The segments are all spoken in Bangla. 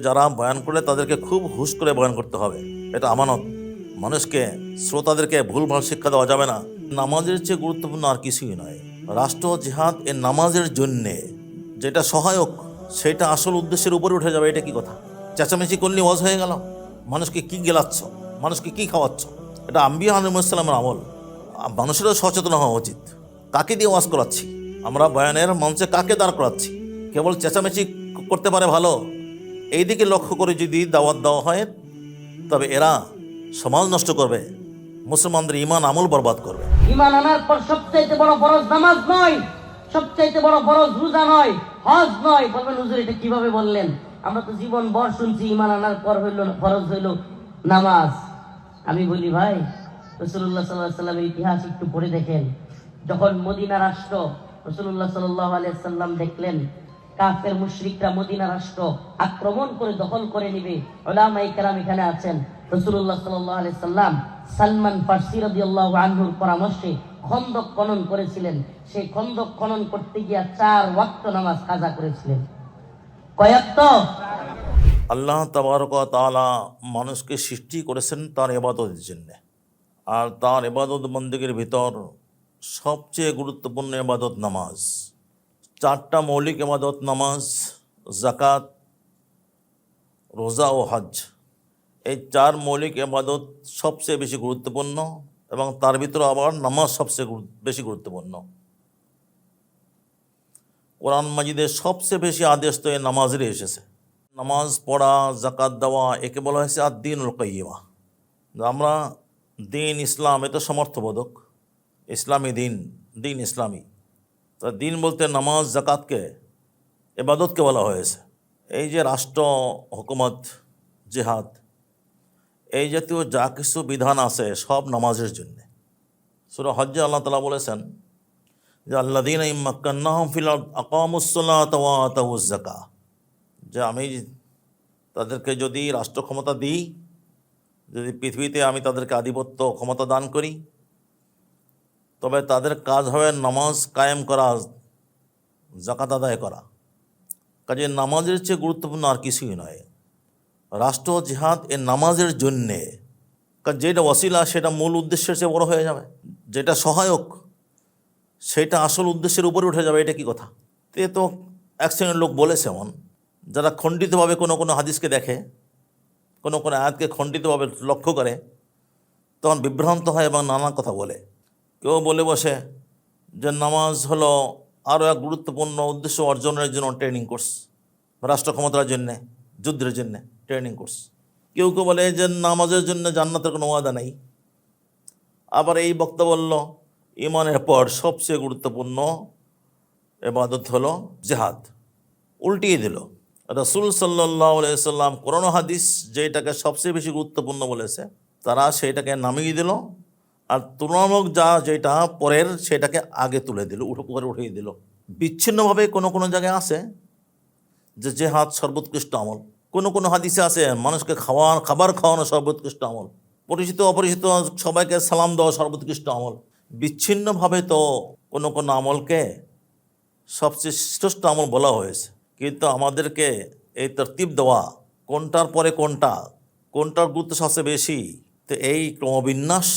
যারা বয়ান করলে তাদেরকে খুব হুশ করে বয়ান করতে হবে। এটা আমানত। মানুষকে, শ্রোতাদেরকে ভুলভাল শিক্ষা দেওয়া যাবে না। নামাজের চেয়ে গুরুত্বপূর্ণ আর কিছুই নয়। রাষ্ট্র জিহাদ এ নামাজের জন্যে যেটা সহায়ক, সেটা আসল উদ্দেশ্যের উপরে উঠে যাবে, এটা কি কথা? চেঁচামেচি করলে ওয়াজ হয়ে গেল। মানুষকে কি গেলাচ্ছ? মানুষকে কি খাওয়াচ্ছ? এটা আম্বিয়া আলিমুসাল্লামের আমল। মানুষেরও সচেতন হওয়া উচিত। কাকে দিয়ে ওয়াজ করাচ্ছি? আমরা বয়ানের মঞ্চে কাকে দাঁড় করাচ্ছি? কেবল চেঁচামেচি করতে পারে ভালো? এই দিকে লক্ষ্য করে যদি দাওয়াত দেওয়া হয়, তবে এরা সমাজ নষ্ট করবে, মুসলমানদের ইমান আমল বরবাদ করবে। ইমান আনার পর সবচাইতে বড় ফরজ নামাজ নয়, সবচাইতে বড় ফরজ রোজা নয়, হজ নয়। বলবেন, হুজুর, এটা কীভাবে বললেন? আমরা তো জীবন ভর শুনছি ইমান আনার পর হইল, ফরজ হইল নামাজ। আমি বলি, ভাই রসুল্লাহ সাল্লাহ সাল্লামের ইতিহাস একটু পড়ে দেখেন। যখন মদিনা রাষ্ট্র রসুল্লাহ সাল্লাহ আলিয়াল্লাম দেখলেন কাফের মুশরিকরা মদিনা রাষ্ট্র আক্রমণ করে দখল করে নিবে। ওলামাই কেরাম এখানে আছেন। রসুল্লাহ সাল্লাহ আলি সাল্লাম সালমান ফার্সি রাদিয়াল্লাহু আনহুর পরামর্শে খন্দক খনন করেছিলেন। সেই খন্দক খনন করতে গিয়া চার ওয়াক্ত নামাজ কাজা করেছিলেন। কয়াক্ত? আল্লাহ তাবারক তালা মানুষকে সৃষ্টি করেছেন তার এবাদতের জন্য। আর তার এবাদত মন্দিরের ভিতর সবচেয়ে গুরুত্বপূর্ণ এবাদত নামাজ। চারটা মৌলিক এবাদত নামাজ জাকাত রোজা ও হজ এই চার মৌলিক এবাদত সবচেয়ে বেশি গুরুত্বপূর্ণ এবং তার ভিতরে আবার নামাজ সবচেয়ে বেশি গুরুত্বপূর্ণ। কোরআন মাজিদের সবচেয়ে বেশি আদেশ তো এই নামাজেরই এসেছে। নামাজ পড়া জাকাত দেওয়া, একে বলা হয়েছে আর দিন কাইমা আমরা দিন ইসলাম এটা সমর্থবোধক। ইসলামী দিন দিন ইসলামী। তা দিন বলতে নামাজ, জাকাতকে এবাদতকে বলা হয়েছে। এই যে রাষ্ট্র, হুকুমত, জেহাদ, এই জাতীয় যা কিছু বিধান আছে, সব নামাজের জন্যে। সুরা হজ্জে আল্লাহ তালা বলেছেন, যে আল্লাহ দিন আকামুসল্লাহ যে আমি তাদেরকে যদি রাষ্ট্র ক্ষমতা দিই, যদি পৃথিবীতে আমি তাদেরকে আধিপত্য ক্ষমতা দান করি তবে তাদের কাজ হবে নামাজ কায়েম করা জাকাত আদায় করা। কাজে নামাজের চেয়ে গুরুত্বপূর্ণ আর কিছুই নয়। রাষ্ট্র জিহাদ এ নামাজের জন্যে, কারণ যেটা ওসিলা সেটা মূল উদ্দেশ্যের চেয়ে বড় হয়ে যাবে। যেটা সহায়ক, সেটা আসল উদ্দেশ্যের উপরে উঠে যাবে, এটা কি কথা? তে তো এক শ্রেণির লোক বলেছে এমন যারা খণ্ডিতভাবে কোনো কোনো হাদিসকে দেখে, কোনো কোনো আয়াতকে খণ্ডিতভাবে লক্ষ্য করে, তখন বিভ্রান্ত হয় এবং নানা কথা বলে। কেউ বলে বসে যে নামাজ হলো আরও এক গুরুত্বপূর্ণ উদ্দেশ্য অর্জনের জন্য ট্রেনিং কোর্স রাষ্ট্র ক্ষমতার জন্যে, যুদ্ধের জন্যে ট্রেনিং কোর্স কেউ কেউ বলে যে নামাজের জন্য জান্নাতের কোনো ওয়াদা নেই। আবার এই বক্তা বলল, ইমানের পর সবচেয়ে গুরুত্বপূর্ণ এবাদত হলো জেহাদ। উল্টিয়ে দিল, রসুল সাল্লাম কোরআন হাদিস যেটাকে সবচেয়ে বেশি গুরুত্বপূর্ণ বলেছে, তারা সেইটাকে নামিয়ে দিল আর তুলনামূলক যা যেটা পরের সেটাকে আগে তুলে দিল, উঠে, উপরে উঠিয়ে দিল। বিচ্ছিন্নভাবে কোনো কোনো জায়গায় আছে? যে যে হাত সর্বোৎকৃষ্ট আমল। কোনো কোনো হাদিসে আছে, মানুষকে খাওয়া খাবার খাওয়ানো সর্বোৎকৃষ্ট আমল। পরিচিত, অপরিচিত সবাইকে সালাম দেওয়া সর্বোৎকৃষ্ট আমল। বিচ্ছিন্নভাবে তো কোনো কোনো আমলকে সবচেয়ে শ্রেষ্ঠ আমল বলা হয়েছে। কিন্তু আমাদেরকে এই তরতিব দেওয়া, কোনটার পরে কোনটা, কোনটার গুরুত্ব সবচেয়ে বেশি, তো এই ক্রমবিন্যাস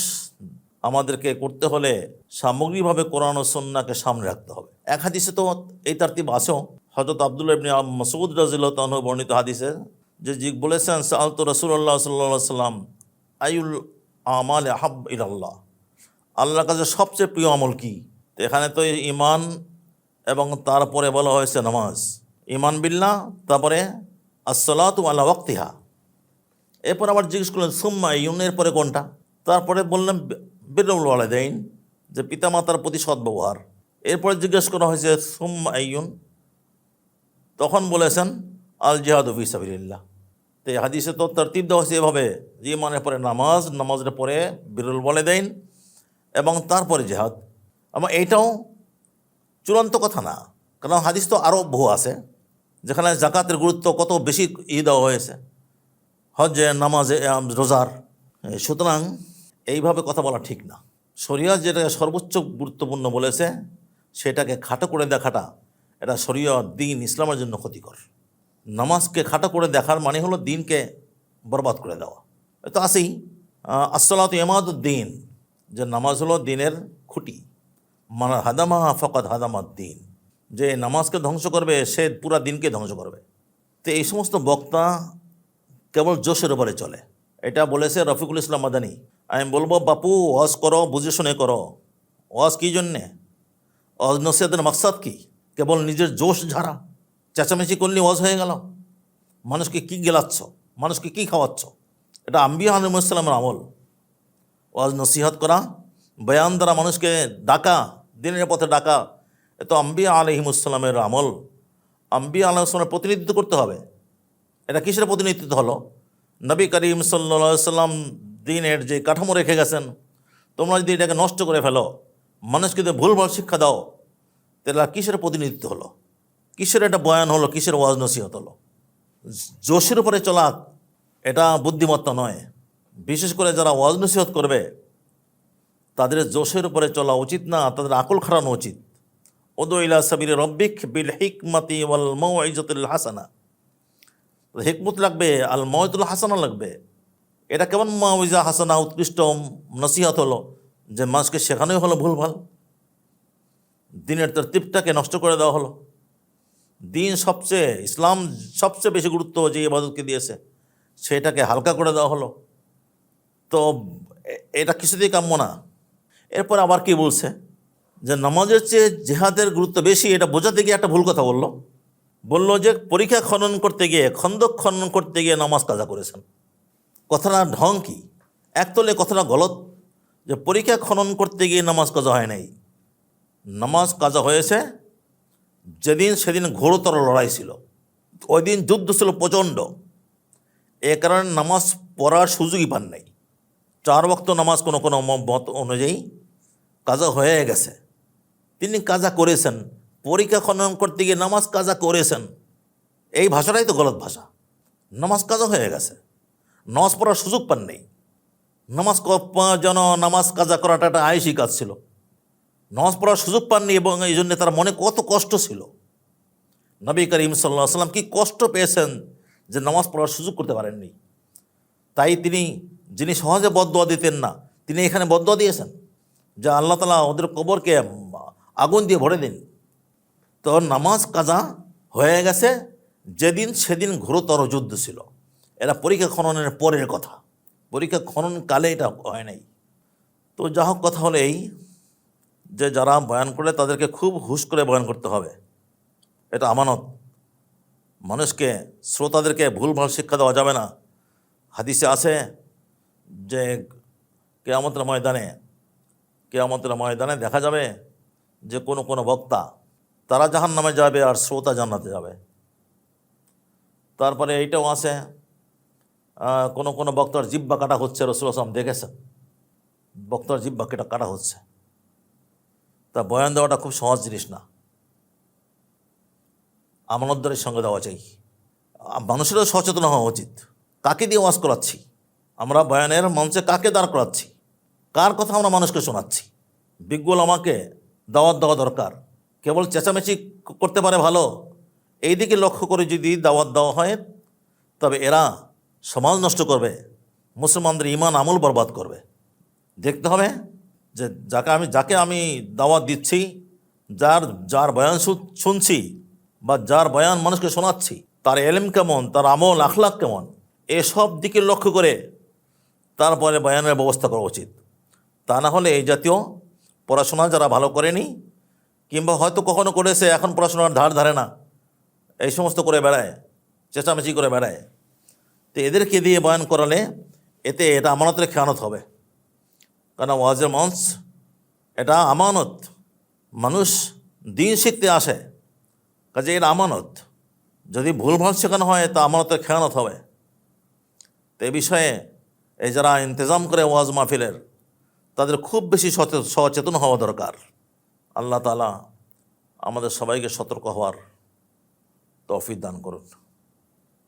আমাদেরকে করতে হলে সামগ্রিকভাবে কোরআন ও সন্নাকে সামনে রাখতে হবে। এক হাদিসে তো এই তারতিব আছেও হজরত আবদুল্লাহ ইবনে মসুদ রাজিল্লাহ বর্ণিত হাদিসে যে জি বলেছেন সালত রসুল্লাহ সাল্লাহ সাল্লাম আইউল আমাল আহাব ইল্লাহ আল্লাহর কাছে সবচেয়ে প্রিয় আমল কি? তো এখানে তো ইমান এবং তারপরে বলা হয়েছে নামাজ। ইমান বিল্লাহ, তারপরে আসসালাতু আল্লাহ ওয়াক্তিহা। এরপর আবার জিজ্ঞেস করলেন, সুম্মা ইউনের পরে কোনটা? তারপরে বললেন বেরুল ওয়ালেদাইন, যে পিতা পিতামাতার প্রতি সদ্ব্যবহার। এরপরে জিজ্ঞেস করা হয়েছে সুম ইউন তখন বলেছেন, আল জিহাদ ফিসাবিল্লাহ তো এই হাদিসে তো তরতিব দেওয়া হয়েছে এভাবে, যে ইমানের পরে নামাজ, নামাজের পরে বিরুল বলে দেন এবং তারপরে জেহাদ। আমার এইটাও চূড়ান্ত কথা না, কারণ হাদিস তো আরও বহু আছে, যেখানে জাকাতের গুরুত্ব কত বেশি ই দেওয়া হয়েছে। হজে নামাজে রোজার। সুতরাং এইভাবে কথা বলা ঠিক না। শরিয়া যেটাকে সর্বোচ্চ গুরুত্বপূর্ণ বলেছে, সেটাকে খাটো করে দেখাটা এটা শরীয় দিন ইসলামের জন্য ক্ষতিকর। নামাজকে খাটো করে দেখার মানে হলো দিনকে বরবাদ করে দেওয়া। তো আসেই আসসালাত এমাদুদ্দিন যে নামাজ হলো দিনের খুঁটি। মানে হাদামা ফকত হাদামাদ দিন যে নামাজকে ধ্বংস করবে, সে পুরা দিনকে ধ্বংস করবে। তো এই সমস্ত বক্তা কেবল জোশের উপরে চলে। এটা বলেছে রফিকুল ইসলাম মাদানি। আমি বলব, বাপু, ওয়াজ করো, বুঝে শুনে করো। ওয়াজ কী জন্যে? ওয়াজ নসিহতের মাকসাদ কী? কেবল নিজের জোশ ঝাড়া। চেঁচামেচি করলে ওয়াজ হয়ে গেল। মানুষকে কী গেলাচ্ছ? মানুষকে কী খাওয়াচ্ছ? এটা আম্বিয়া আলমসালামের আমল। ওয়াজ নসিহত করা, বয়ান দ্বারা মানুষকে ডাকা, দিনের পথে ডাকা, এ তো আম্বিয়া আলহিমুসালামের আমল। আম্বিয়া আলহামের প্রতিনিধিত্ব করতে হবে। এটা কিসের প্রতিনিধিত্ব হলো? নবী করিম সাল্লা সাল্লাম দিনের যে কাঠামো রেখে গেছেন, তোমরা যদি এটাকে নষ্ট করে ফেলো, মানুষকে যদি ভুলভাল শিক্ষা দাও, তাহলে কিসের প্রতিনিধিত্ব হলো? কিসের একটা বয়ান হলো? কিসের ওয়াজ নসিহত হলো? জোশের উপরে চলা, এটা বুদ্ধিমত্তা নয়। বিশেষ করে যারা ওয়াজ নসিহত করবে, তাদের জোশের উপরে চলা উচিত না, তাদের আকল খাড়ানো উচিত। ওদইলা সাবির রব্বিক বিল হিকমতি ওয়াল মৌইজতুল হাসানা। হিকমত লাগবে, আল ময়তুল হাসানা লাগবে। এটা কেমন মাউজা হাসানা উৎকৃষ্ট নসিহত হলো? যে মানুষকে শেখানোই হলো ভুলভাল। দিনের তার তরতিবটাকে নষ্ট করে দেওয়া হলো। দিন সবচেয়ে, ইসলাম সবচেয়ে বেশি গুরুত্ব যে ইবাদতকে দিয়েছে, সেটাকে হালকা করে দেওয়া হলো। তো এটা কিছুতেই কাম্য না। এরপর আবার কি বলছে? যে নামাজের চেয়ে জেহাদের গুরুত্ব বেশি, এটা বোঝাতে গিয়ে একটা ভুল কথা বলল। বলল যে পরীক্ষা খনন করতে গিয়ে, খন্দক খনন করতে গিয়ে নামাজ কাজা করেছেন। কথাটা ঢং কি? একতলে কথাটা গলত যে পরীক্ষা খনন করতে গিয়ে নামাজ কাজা হয় নাই। নামাজ কাজা হয়েছে, যেদিন সেদিন ঘোরতর লড়াই ছিল। ওই দিন যুদ্ধ ছিল প্রচণ্ড। এ কারণে নামাজ পড়ার সুযোগই পান নাই। চার বক্ত নামাজ কোনো কোনো মত অনুযায়ী কাজা হয়ে গেছে। তিনি কাজা করেছেন, পরীক্ষা খনন করতে গিয়ে নামাজ কাজা করেছেন। এই ভাষাটাই তো গলত ভাষা। নামাজ কাজা হয়ে গেছে। নামাজ পড়ার সুযোগ পান নেই। নামাজ যেন নামাজ কাজা করাটা একটা আয়সী কাজ ছিল। নামাজ পড়ার সুযোগ পাননি এবং এই জন্য তার মনে কত কষ্ট ছিল। নবী করিম সাল্লাহ সাল্লাম কি কষ্ট পেয়েছেন যে নামাজ পড়ার সুযোগ করতে পারেননি? তাই তিনি, যিনি সহজে বদোয়া দিতেন না, তিনি এখানে বদোয়া দিয়েছেন। যে আল্লাহ তালা ওদের কবরকে আগুন দিয়ে ভরে দিন। তো নামাজ কাজা হয়ে গেছে, যেদিন সেদিন ঘোরতর যুদ্ধ ছিল। এরা পরীক্ষা খননের পরের কথা। পরীক্ষা খনন কালে এটা হয় নাই। তো যা হোক কথা হলো এই যে যারা বয়ান করে তাদেরকে খুব হুশ করে বয়ান করতে হবে। এটা আমানত। মানুষকে, শ্রোতাদেরকে ভুলভাল শিক্ষা দেওয়া যাবে না। হাদিসে আছে যে কেয়ামতের ময়দানে কেয়ামতের ময়দানে দেখা যাবে যে কোনো কোনো বক্তা তারা জাহান নামে যাবে আর শ্রোতা জান্নাতে যাবে। তারপরে এইটাও আছে কোনো কোনো বক্তার জিব্বা কাটা হচ্ছে রসুল আসলাম দেখেছেন। বক্তার জিব্বা কেটা কাটা হচ্ছে। তা বয়ান দেওয়াটা খুব সহজ জিনিস না। আমানতদারের সঙ্গে দেওয়া চাই। মানুষেরও সচেতন হওয়া উচিত। কাকে দিয়ে ওয়াজ করাচ্ছি? আমরা বয়ানের মঞ্চে কাকে দাঁড় করাচ্ছি? কার কথা আমরা মানুষকে শোনাচ্ছি? বিজ্ঞল আমাকে দাওয়াত দেওয়া দরকার। কেবল চেঁচামেচি করতে পারে ভালো। এই দিকে লক্ষ্য করে যদি দাওয়াত দেওয়া হয়, তবে এরা সমাজ নষ্ট করবে, মুসলমানদের ইমান আমল বরবাদ করবে। দেখতে হবে যে যাকে আমি যাকে আমি দাওয়াত দিচ্ছি, যার যার বয়ান শুনছি বা যার বয়ান মানুষকে শোনাচ্ছি, তার এলেম কেমন, তার আমল আখলাক কেমন, এসব দিকে লক্ষ্য করে তারপরে বয়ানের ব্যবস্থা করা উচিত। তা না হলে এই জাতীয় পড়াশোনা যারা ভালো করেনি, কিংবা হয়তো কখনো করেছে, এখন পড়াশোনার ধার ধারে না, এই সমস্ত করে বেড়ায়, চেঁচামেচি করে বেড়ায়। তো এদেরকে দিয়ে বয়ান করালে এতে এটা আমানতের খেয়ানত হবে। কারণ ওয়াজের মঞ্চ, এটা আমানত। মানুষ দিন শিখতে আসে, কাজে এটা আমানত। যদি ভুল ভুলভাল শেখানো হয়, তা আমানতের খেয়ানত হবে। তো এ বিষয়ে এই যারা ইন্তজাম করে ওয়াজ মাহফিলের, তাদের খুব বেশি সচে- সচেতন হওয়া দরকার। আল্লাহ তালা আমাদের সবাইকে সতর্ক হওয়ার তৌফিক দান করুন।